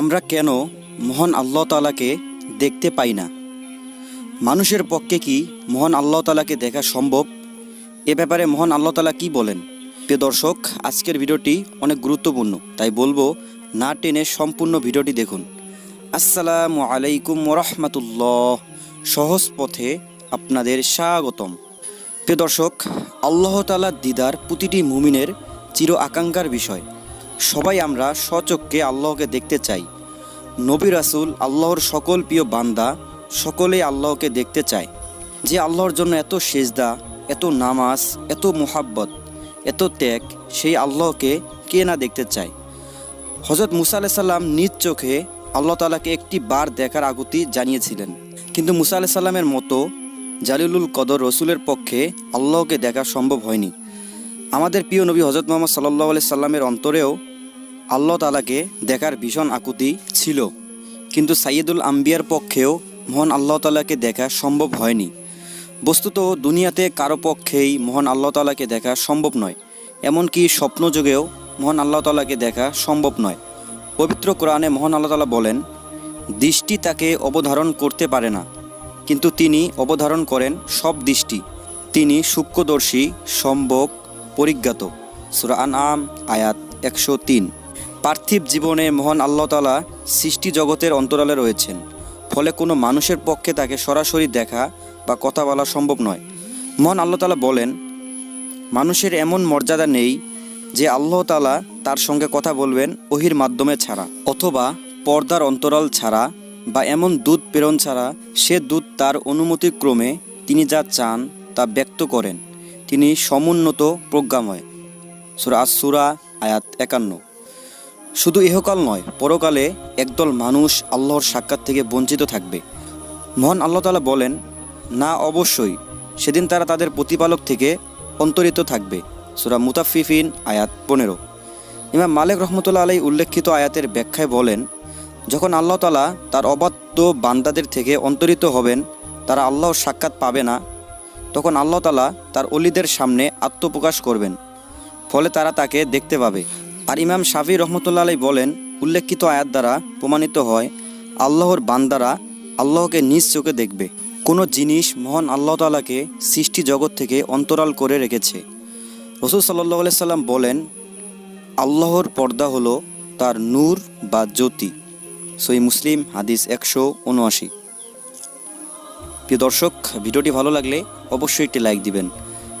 আমরা কেন মহান আল্লাহ তালাকে দেখতে পাই না? মানুষের পক্ষে কি মহান আল্লাহ তালাকে দেখা সম্ভব? এ ব্যাপারে মহান আল্লাহ তালা কি বলেন? প্রিয় দর্শক, আজকের ভিডিওটি অনেক গুরুত্বপূর্ণ, তাই বলব না টেনে সম্পূর্ণ ভিডিওটি দেখুন। আসসালামু আলাইকুম ওরহমতুল্লাহ সহজ পথে আপনাদের স্বাগতম। প্রিয় দর্শক, আল্লাহ তালার দিদার প্রতিটি মুমিনের চির আকাঙ্ক্ষার বিষয়। সবাই আমরা স্বচক্ষে আল্লাহকে দেখতে চাই। নবী রাসুল আল্লাহর সকল প্রিয় বান্দা সকলেই আল্লাহকে দেখতে চায়। যে আল্লাহর জন্য এত সেজদা, এত নামাজ, এত মোহাব্বত, এত ত্যাগ, সেই আল্লাহকে কে না দেখতে চায়? হজরত মুসা আলাহ সাল্লাম নিজ চোখে আল্লাহ তালাকে একটি বার দেখার আগুতি জানিয়েছিলেন। কিন্তু মুসা আলাহ সাল্লামের মতো জালিলুল কদর রসুলের পক্ষে আল্লাহকে দেখা সম্ভব হয়নি। আমাদের প্রিয় নবী হজরত মোহাম্মদ সাল্লাহ আলি সাল্লামের অন্তরেও আল্লাহ তালাকে দেখার ভীষণ আকুতি ছিল। কিন্তু সাইয়েদুল আম্বিয়ার পক্ষেও মহান আল্লাহ তালাকে দেখা সম্ভব হয়নি। বস্তুত দুনিয়াতে কারও পক্ষেই মহান আল্লাহ তালাকে দেখা সম্ভব নয়। এমনকি স্বপ্নযোগেও মহান আল্লাহ তালাকে দেখা সম্ভব নয়। পবিত্র কোরআনে মহান আল্লাহ তালা বলেন, দৃষ্টি তাকে অবধারণ করতে পারে না। কিন্তু তিনি অবধারণ করেন সব দৃষ্টি। তিনি সূক্ষ্মদর্শী সম্ভব পরিজ্ঞাত। সুরা আন আম আয়াত একশো তিন। পার্থিব জীবনে মহান আল্লাহ তালা সৃষ্টি জগতের অন্তরালে রয়েছেন, ফলে কোনো মানুষের পক্ষে তাকে সরাসরি দেখা বা কথা বলা সম্ভব নয়। মহান আল্লাহ তালা বলেন, মানুষের এমন মর্যাদা নেই যে আল্লাহ তালা তার সঙ্গে কথা বলবেন ওহির মাধ্যমে ছাড়া, অথবা পর্দার অন্তরাল ছাড়া বা এমন দুধ প্রেরণ ছাড়া। সে দুধ তার অনুমতিক্রমে তিনি যা চান তা ব্যক্ত করেন। তিনি সমুন্নত প্রজ্ঞাময়। সুরা আসুরা আয়াত একান্ন। শুধু ইহকাল নয়, পরকালে একদল মানুষ আল্লাহর সাক্ষাৎ থেকে বঞ্চিত থাকবে। মহান আল্লাহ তালা বলেন, না, অবশ্যই, সেদিন তারা তাদের প্রতিপালক থেকে অন্তরিত থাকবে। সুরা মুতাফিফিন আয়াত পনেরো। ইমাম মালিক রহমতুল্লাহ আলাই উল্লেখিত আয়াতের ব্যাখ্যায় বলেন, যখন আল্লাহ তালা তার অবাধ্য বান্দাদের থেকে অন্তরিত হবেন, তারা আল্লাহর সাক্ষাৎ পাবে না, তখন আল্লাহ তালা তার অলিদের সামনে আত্মপ্রকাশ করবেন। ফলে তারা তাকে দেখতে পাবে। আর ইমাম শাফি রহমতুল্লাহ আলাই বলেন, উল্লেখিত আয়াত দ্বারা প্রমাণিত হয়, আল্লাহর বান্দারা আল্লাহকে নিজ চোখে দেখবে। কোনো জিনিস মহান আল্লাহ তালাকে সৃষ্টি জগৎ থেকে অন্তরাল করে রেখেছে। রসুল সাল্লাহ সাল্লাম বলেন, আল্লাহর পর্দা হলো তার নূর বা জ্যোতি। সই মুসলিম, হাদিস একশো উনআশি। প্রিয় দর্শক, ভিডিওটি ভালো লাগলে অবশ্যই একটি লাইক দিবেন।